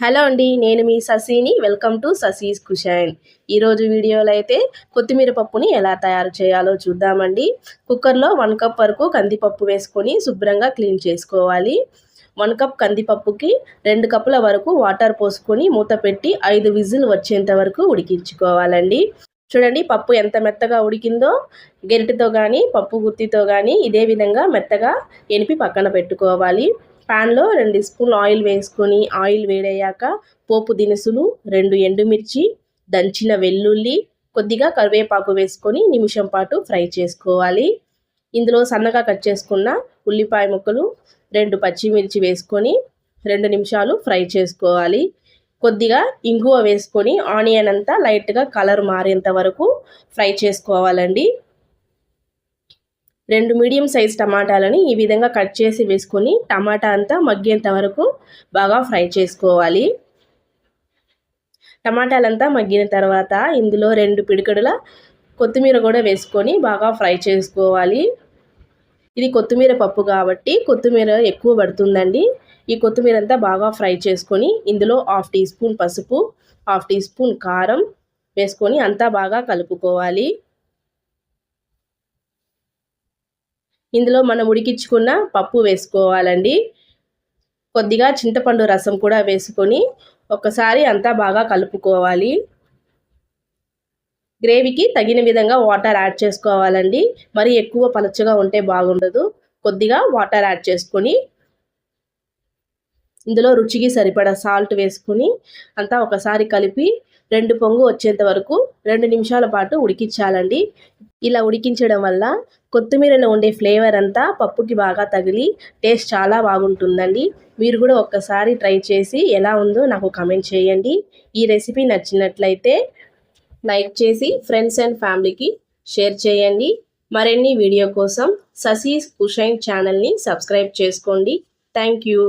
Hello అండి నేను మీ ససీని వెల్కమ్ టు ససీస్ కుషాన్ ఈరోజు వీడియోలో అయితే కొత్తిమీర పప్పుని ఎలా తయారు చేయాలో చూద్దామండి. కుక్కర్లో వన్ కప్ వరకు కందిపప్పు వేసుకొని శుభ్రంగా క్లీన్ చేసుకోవాలి. వన్ కప్ కందిపప్పుకి రెండు కప్పుల వరకు వాటర్ పోసుకొని మూత పెట్టి ఐదు విజిల్ వచ్చేంత వరకు ఉడికించుకోవాలండి. చూడండి పప్పు ఎంత మెత్తగా ఉడికిందో. గెరిటితో కానీ పప్పు గుత్తితో కానీ ఇదే విధంగా మెత్తగా ఎనిపి పక్కన పెట్టుకోవాలి. ప్యాన్లో రెండు స్పూన్ ఆయిల్ వేసుకొని ఆయిల్ వేడయ్యాక పోపు దినుసులు రెండు ఎండుమిర్చి దంచిన వెల్లుల్లి కొద్దిగా కరివేపాకు వేసుకొని నిమిషం పాటు ఫ్రై చేసుకోవాలి. ఇందులో సన్నగా కట్ చేసుకున్న ఉల్లిపాయ ముక్కలు రెండు పచ్చిమిర్చి వేసుకొని రెండు నిమిషాలు ఫ్రై చేసుకోవాలి. కొద్దిగా ఇంగువ వేసుకొని ఆనియన్ అంతా లైట్గా కలర్ మారేంత వరకు ఫ్రై చేసుకోవాలండి. రెండు మీడియం సైజ్ టమాటాలని ఈ విధంగా కట్ చేసి వేసుకొని టమాటా అంతా మగ్గేంత వరకు బాగా ఫ్రై చేసుకోవాలి. టమాటాలంతా మగ్గిన తర్వాత ఇందులో రెండు పిడికడుల కొత్తిమీర కూడా వేసుకొని బాగా ఫ్రై చేసుకోవాలి. ఇది కొత్తిమీర పప్పు కాబట్టి కొత్తిమీర ఎక్కువ పడుతుందండి. ఈ కొత్తిమీర అంతా బాగా ఫ్రై చేసుకొని ఇందులో హాఫ్ టీ స్పూన్ పసుపు హాఫ్ టీ స్పూన్ కారం వేసుకొని అంతా బాగా కలుపుకోవాలి. ఇందులో మనం ఉడికించుకున్న పప్పు వేసుకోవాలండి. కొద్దిగా చింతపండు రసం కూడా వేసుకొని ఒకసారి అంతా బాగా కలుపుకోవాలి. గ్రేవీకి తగిన విధంగా వాటర్ యాడ్ చేసుకోవాలండి. మరి ఎక్కువ పలచగా ఉంటే బాగుండదు. కొద్దిగా వాటర్ యాడ్ చేసుకొని ఇందులో రుచికి సరిపడా సాల్ట్ వేసుకుని అంతా ఒకసారి కలిపి రెండు పొంగు వచ్చేంత వరకు రెండు నిమిషాల పాటు ఉడికించాలండి. ఇలా ఉడికించడం వల్ల కొత్తిమీరలో ఉండే ఫ్లేవర్ అంతా పప్పుకి బాగా తగిలి టేస్ట్ చాలా బాగుంటుందండి. మీరు కూడా ఒక్కసారి ట్రై చేసి ఎలా ఉందో నాకు కమెంట్ చేయండి. ఈ రెసిపీ నచ్చినట్లయితే లైక్ చేసి ఫ్రెండ్స్ అండ్ ఫ్యామిలీకి షేర్ చేయండి. మరిన్ని వీడియో కోసం ససీస్ హుషైన్ ఛానల్ని సబ్స్క్రైబ్ చేసుకోండి. Thank you.